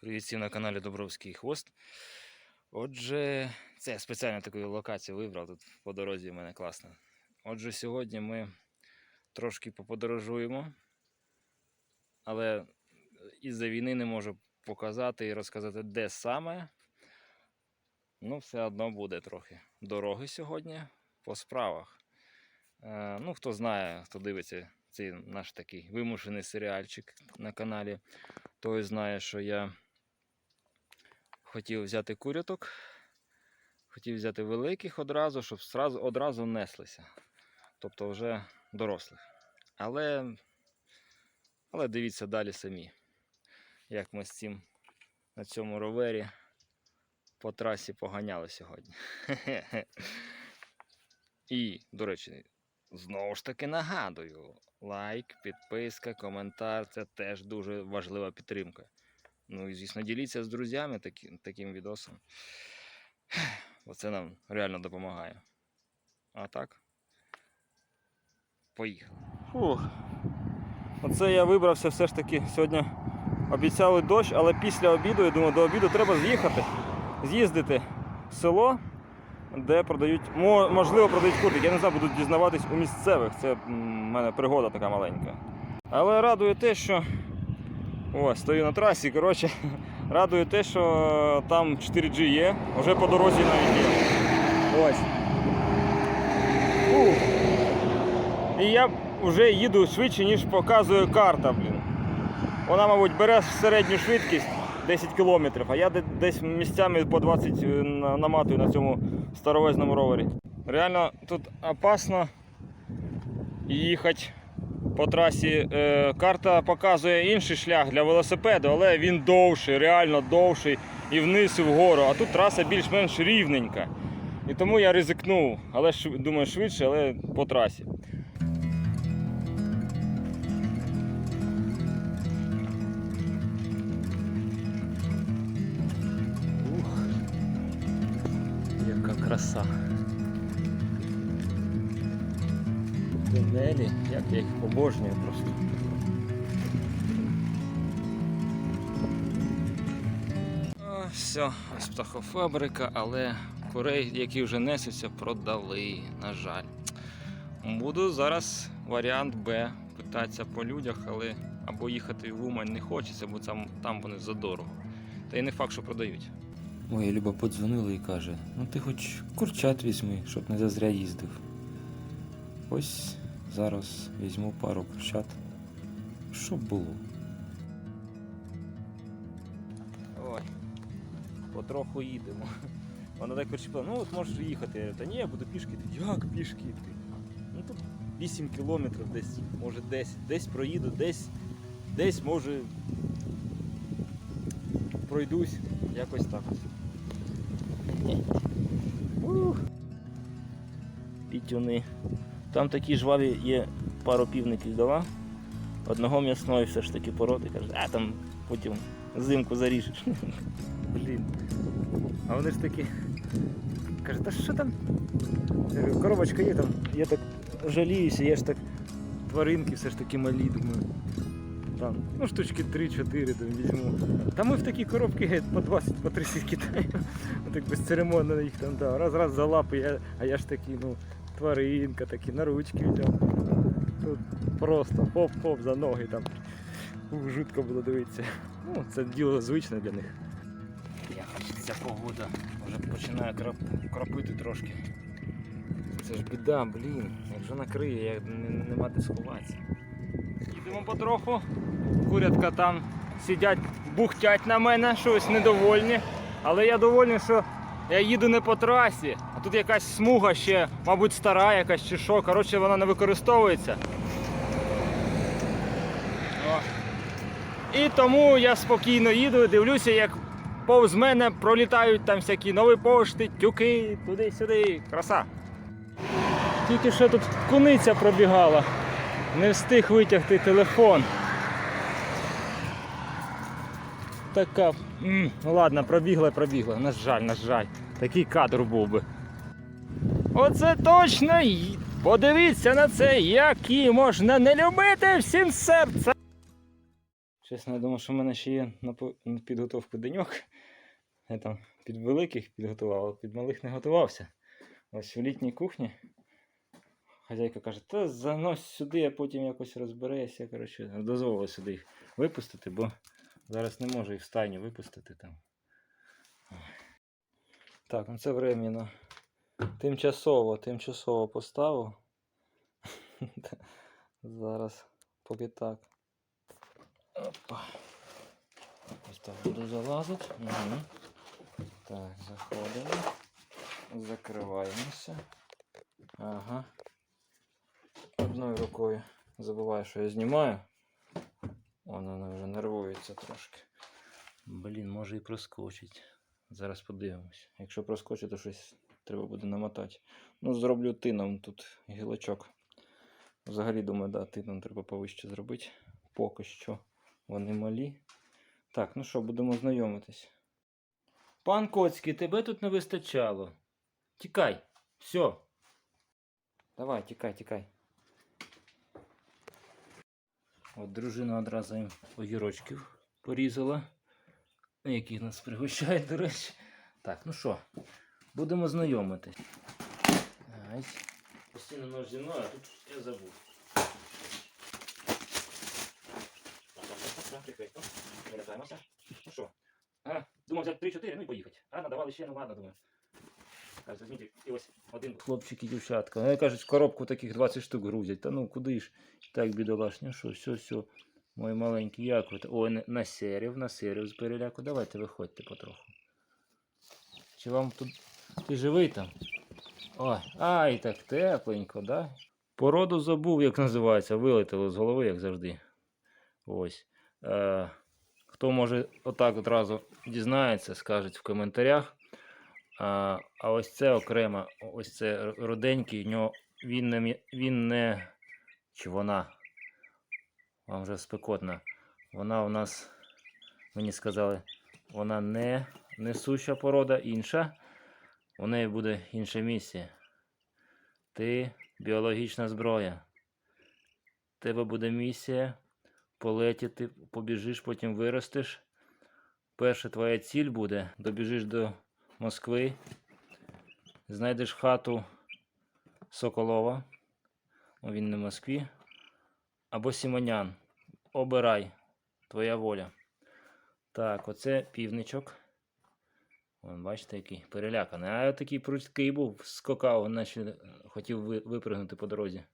Привіт всім на каналі Добровський Хвост. Отже, це я спеціально таку локацію вибрав. Тут по дорозі в мене класно. Отже, сьогодні ми трошки поподорожуємо, але із-за війни не можу показати і розказати, де саме. Ну, все одно буде трохи дороги сьогодні по справах. Е, ну, хто знає, хто дивиться цей наш такий вимушений серіальчик на каналі, той знає, що я хотів взяти куряток, хотів взяти великих одразу, щоб одразу неслися. Тобто вже дорослих. Але, але дивіться далі самі, як ми з цим на цьому ровері по трасі поганяли сьогодні. І, до речі, знову ж таки нагадую, лайк, підписка, коментар це теж дуже важлива підтримка. Ну і звісно, діліться з друзями такі, таким відосом. Бо це нам реально допомагає. А так. Поїхали. Фух. Оце я вибрався все ж таки сьогодні. Обіцяли дощ, але після обіду, я думаю, до обіду треба з'їхати, з'їздити в село, де продають, можливо, продають куртики. Я не знаю, буду дізнаватись у місцевих. Це в мене пригода така маленька. Але радує те, що. О, стою на трасі, коротше, радує те, що там 4G є, вже по дорозі навіть є. Ось. Ух. І я вже їду швидше, ніж показує карта, блін. Вона, мабуть, бере середню швидкість 10 км, а я десь місцями по 20 наматую на цьому старовезному ровері. Реально тут опасно їхати по трасі. Е, карта показує інший шлях для велосипеду, але він довший, реально довший і вниз, і вгору. А тут траса більш-менш рівненька. І тому я ризикнув, але думаю, швидше, але по трасі. Краса. Тунелі, як я їх обожнюю просто. О, все, ось птахофабрика, але курей, які вже несуться, продали, на жаль. Буду зараз варіант Б питатися по людях, але або їхати в Умань не хочеться, бо там, там вони задорого. Та й не факт, що продають. Моя Люба подзвонила і каже: ну ти хоч курчат візьми, щоб не зазря їздив. Ось зараз візьму пару курчат. Щоб було. Ой, потроху їдемо. Вона так причепила, ну от можеш їхати. Я говорю, та ні, я буду пішки йти. Як пішки йти? Ну тут 8 кілометрів десь, може 10. Десь проїду, десь, десь може пройдусь. Якось так. Пітюни. Там такі жваві є пару півників дала. Одного м'ясної все ж таки породи. Каже, а там потім зимку заріжеш. Блін. А вони ж такі. Каже, та що там? Коробочка є там. Я так жаліюся, я ж так тваринки все ж таки малі, думаю. Там, ну штучки 3-4 там візьму. Та ми в такі коробки геть, по 20, по 30 кидаємо. Так безцеремонно їх там дав. Раз-раз за лапи, я, а я ж такий, ну, тваринка, такі на ручки взяв. Тут просто хоп-хоп за ноги там. Жутко було дивитися. Ну, це діло звичне для них. Яка ця погода вже починає кропити трошки. Це ж біда, блін. Якщо накриє, не- нема де сховатися. Потроху. Курятка там сидять, бухтять на мене, щось недовольні. Але я довольний, що я їду не по трасі, а тут якась смуга ще, мабуть, стара якась чи що. Коротше, вона не використовується. О. І тому я спокійно їду, дивлюся, як повз мене пролітають там всякі нові пошти, тюки, туди-сюди. Краса. Тільки що тут куниця пробігала. Не встиг витягти телефон. Така. Ну ладно, пробігла, пробігла. На жаль, на жаль. Такий кадр був би. Оце точно! Подивіться на це, які можна не любити всім серцем. Чесно, я думав, що в мене ще є на підготовку деньок. Я там під великих підготував, а під малих не готувався. Ось в літній кухні. Хазяйка каже, та занось сюди, а потім якось розберешся. Коротше, дозволила сюди їх випустити, бо зараз не можу їх в стайню випустити там. Так, ну це временно. Тимчасово, тимчасово поставив. Зараз поки так. Опа. Ось так буду залазити. Угу. Так, заходимо. Закриваємося. Ага. Одною рукою забуваю, що я знімаю. Вон вона вже нервується трошки. Блін, може і проскочить. Зараз подивимось. Якщо проскочить, то щось треба буде намотати. Ну, зроблю тином тут гілочок. Взагалі, думаю, да, тином треба повище зробити. Поки що вони малі. Так, ну що, будемо знайомитись. Пан Коцький, тебе тут не вистачало. Тікай. Все. Давай, тікай, тікай. От дружина одразу їм огірочків порізала. Які нас пригощають, до речі. Так, ну що, будемо знайомитись. Постійно нож зі мною, а тут я забув. Ну що? А, думав взяти 3-4, ну і поїхати. А надавали ще, ну ладно, думаю. Візьміть і ось один хлопчик і дівчатка. Вони кажуть, в коробку таких 20 штук грузять. Та ну куди ж? Так, бідолашні, ну що, все, все. Мой маленький, як ви? Ой, на- насерів з переляку. Давайте виходьте потроху. Чи вам тут. Ти живий там? Ой, ай, так тепленько, да? Породу забув, як називається, вилетіло з голови, як завжди. Ось. Е, хто може отак одразу дізнається, скажуть в коментарях. А, а ось це окремо, ось це р- роденький, в нього він не, він не. Чи вона? Вам вже спекотно. Вона у нас, мені сказали, вона не несуща порода, інша. У неї буде інша місія. Ти біологічна зброя. Тебе буде місія полетіти, побіжиш, потім виростеш. Перша твоя ціль буде, добіжиш до Москви, знайдеш хату Соколова, ну, він не в Москві, або Сімонян. Обирай, твоя воля. Так, оце півничок. Вон, бачите, який переляканий. А такий прудкий був, скакав, наче хотів ви- випригнути по дорозі.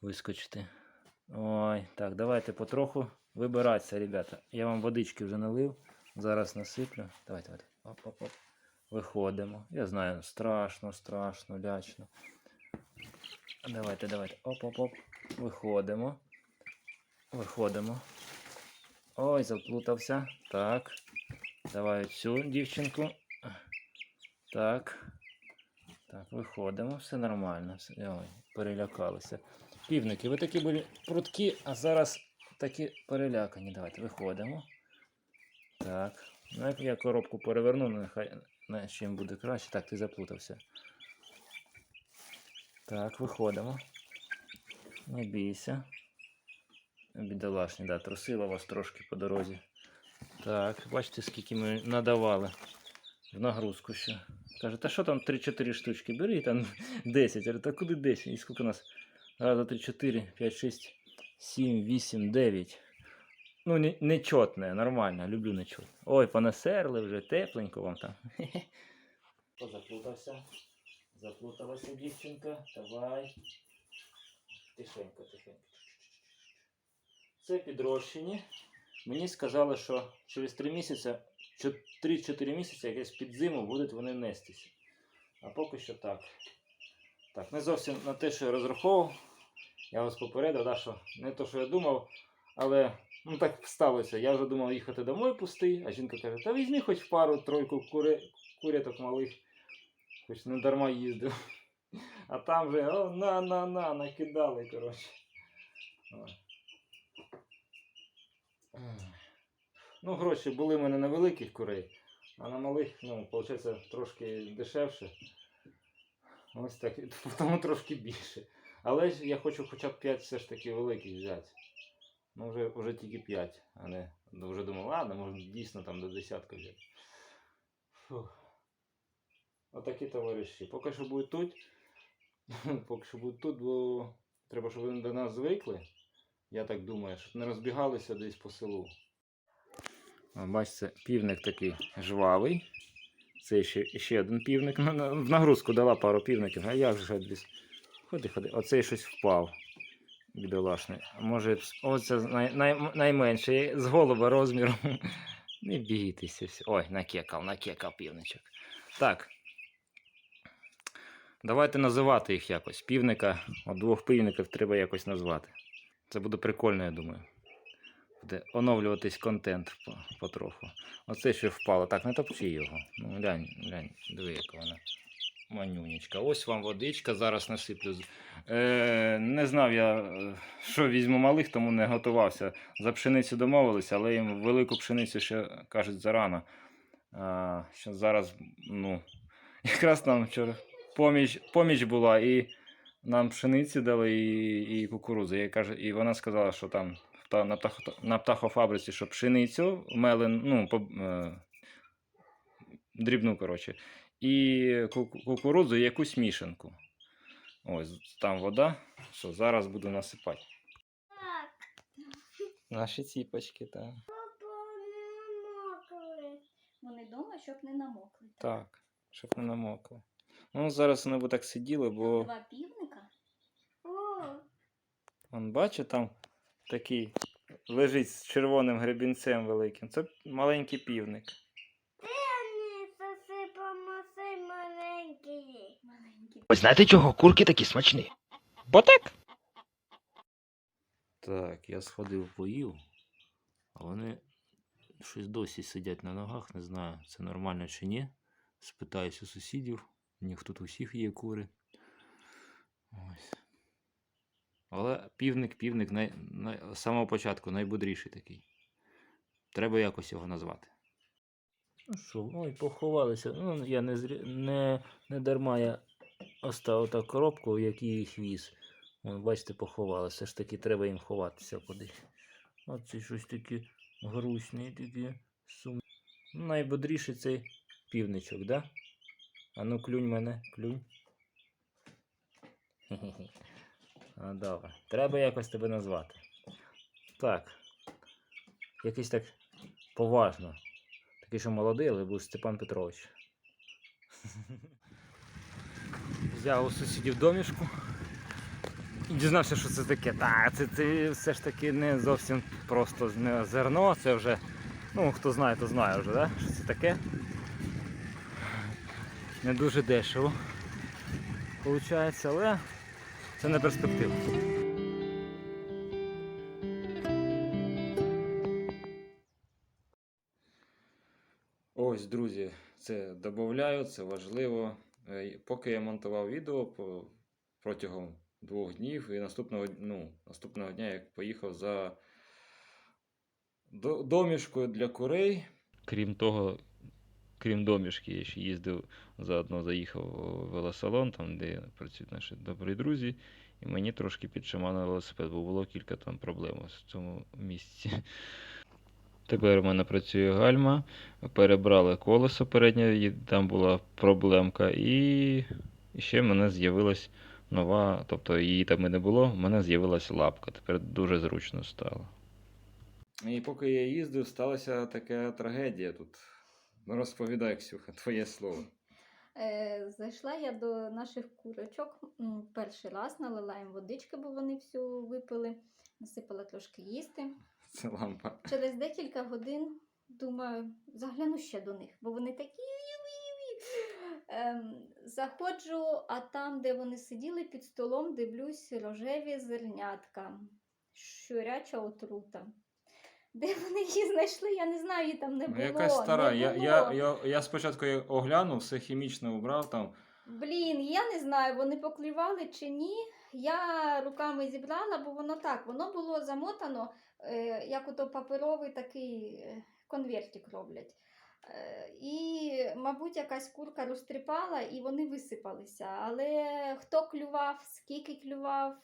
Вискочити. Ой, так, давайте потроху вибиратися, ребята. Я вам водички вже налив. Зараз насиплю. Давайте, давайте. Оп-оп-оп. Виходимо. Я знаю, страшно, страшно, лячно. Давайте, давайте. Оп-оп-оп. Виходимо. Виходимо. Ой, заплутався. Так. Давай цю дівчинку. Так. Так, виходимо. Все нормально. Ой, перелякалися. Півники, ви такі були прудкі, а зараз такі перелякані. Давайте виходимо. Так. Ну, як я коробку переверну, ну, нехай на чим буде краще. Так, ти заплутався. Так, виходимо. Не бійся. Бідолашні, да, трусила вас трошки по дорозі. Так, бачите, скільки ми надавали в нагрузку ще. Каже, та що там 3-4 штучки? Бери там 10. Я та куди 10? І скільки у нас? Раз, два, три, чотири, п'ять, шість, сім, вісім, дев'ять. Ну, не, нечотне, нормально, люблю нечотне. Ой, понасерли вже, тепленько вам там. Заплутався. Заплуталася дівчинка. Давай. Тихенько, тихенько. Це підрощені. Мені сказали, що через 3 місяці, 3-4 місяці, якесь під зиму будуть вони нестися. А поки що так. Так, не зовсім на те, що я розраховував. Я вас попередив, да, що не те, що я думав, але ну, так сталося. Я вже думав їхати домой пустий, а жінка каже, та візьми хоч пару-тройку кури... куряток малих, хоч не дарма їздив. А там вже о, на, на, на, накидали, коротше. Ну, гроші були в мене на великих курей, а на малих, ну, виходить, трошки дешевше. Ось так, тому трошки більше. Але ж я хочу хоча б 5 все ж таки великих взяти. Ну, вже, вже тільки 5, а не ну, вже думав, ладно, може дійсно там до десятка взяти. Отакі товариші. Поки що будуть тут. Поки що будуть тут, бо треба, щоб вони до нас звикли. Я так думаю, щоб не розбігалися десь по селу. Бачите, півник такий жвавий. Це ще, ще один півник. На- В нагрузку дала пару півників. А як же десь? Ходи, ходи. Оцей щось впав. Бідолашний. Може, оце най, най, найменший з голуба розміром. Не бійтеся. Ой, накекав, накекав півничок. Так. Давайте називати їх якось. Півника, от двох півників треба якось назвати. Це буде прикольно, я думаю. Буде оновлюватись контент потроху. Оце ще впало. Так, не топчи його. Ну, глянь, глянь, диви, яка вона. Манюнечка. Ось вам водичка, зараз насиплю. Е, не знав я, е, що візьму малих, тому не готувався. За пшеницю домовилися, але їм велику пшеницю ще кажуть зарано. А, що зараз, ну, якраз нам вчора поміч, поміч була, і нам пшениці дали і, і кукурудзи. Я кажу, і вона сказала, що там та- на, на птахофабриці, що пшеницю, мелен, ну, по, е, дрібну, коротше, і кукурудзу, і якусь мішанку. Ось там вода. Що, зараз буду насипати. Так, Наші ціпочки, так. папа не намокли. Вони вдома, щоб не намокли. Так, щоб не намокли. Ну, зараз вони б так сиділи, бо Два півника. О, он бачить там такий лежить з червоним гребінцем великим. Це маленький півник. не засипамо цей маленький. Маленькі. Ви знаєте, чого курки такі смачні? Бо так. Так, я сходив поїв, а вони щось досі сидять на ногах, не знаю, це нормально чи ні. Спитаюсь у сусідів, у них тут усіх є кури. Ось. Але півник, півник най, най, з самого початку найбудріший такий. Треба якось його назвати. Ну що, ой, поховалися. Ну, я не, зрі... не, не дарма я оставив так коробку, в якій їх віз. Вон, бачите, поховалися. Все ж таки треба їм ховатися кудись. А це щось таке грустне, таке сум. Ну, найбодріший цей півничок, да? А ну клюнь мене, клюнь. А, добре. Треба якось тебе назвати. Так. Якийсь так поважно. Такий, що молодий, але був Степан Петрович. Взяв у сусідів домішку. І дізнався, що це таке. Та, це, це все ж таки не зовсім просто не зерно, це вже. Ну, хто знає, то знає вже, да? що це таке. Не дуже дешево. Получається, але це не перспектива. Ось, друзі, це додаю, це важливо. Е, Поки я монтував відео протягом двох днів, і наступного, ну, наступного дня я поїхав за до- домішкою для курей. Крім того, крім домішки, я ще їздив заодно заїхав у велосалон, там, де працюють наші добрі друзі. І мені трошки підшаманив велосипед, бо було кілька там проблем в цьому місці. Тепер у мене працює гальма, перебрали колесо переднє, там була проблемка, і ще в мене з'явилась нова, тобто її там і не було, в мене з'явилась лапка. Тепер дуже зручно стало. І поки я їздив, сталася така трагедія тут. Ну розповідай, Ксюха, твоє слово. Е, зайшла я до наших курочок перший раз, налила їм водички, бо вони всю випили, насипала трошки їсти. Це лампа. Через декілька годин думаю, загляну ще до них, бо вони такі. Ем, заходжу, а там, де вони сиділи під столом, дивлюсь рожеві зернятка, щуряча отрута. Де вони її знайшли, я не знаю, її там не було. Ну, Якась стара. не Я, було. я, я, я спочатку її оглянув, все хімічно убрав там. Блін, я не знаю, вони поклювали чи ні. Я руками зібрала, бо воно так, воно було замотано, як ото паперовий такий е, конвертик роблять. Е, і, мабуть, якась курка розтріпала і вони висипалися. Але хто клював, скільки клював,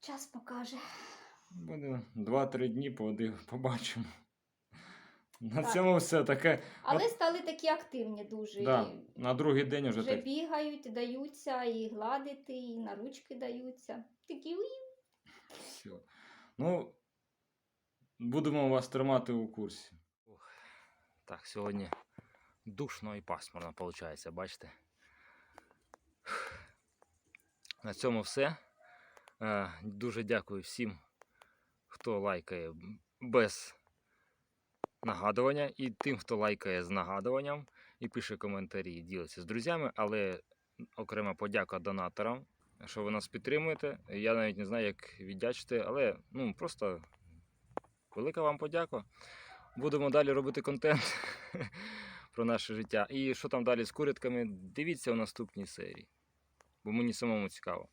час покаже. Буде 2-3 дні побачимо. На Так. цьому все таке. Але стали такі активні дуже. Да, і на другий день вже вже так. бігають, даються, і гладити, і на ручки даються. Такі. Все. Ну, будемо вас тримати у курсі. Так, сьогодні душно і пасмурно виходить, бачите? На цьому все. Е, Дуже дякую всім, хто лайкає без нагадування, і тим, хто лайкає з нагадуванням і пише коментарі, ділиться з друзями, але окрема подяка донаторам, що ви нас підтримуєте. Я навіть не знаю, як віддячити, але ну, просто велика вам подяка. Будемо далі робити контент про наше життя. І що там далі з курятками, дивіться у наступній серії. Бо мені самому цікаво.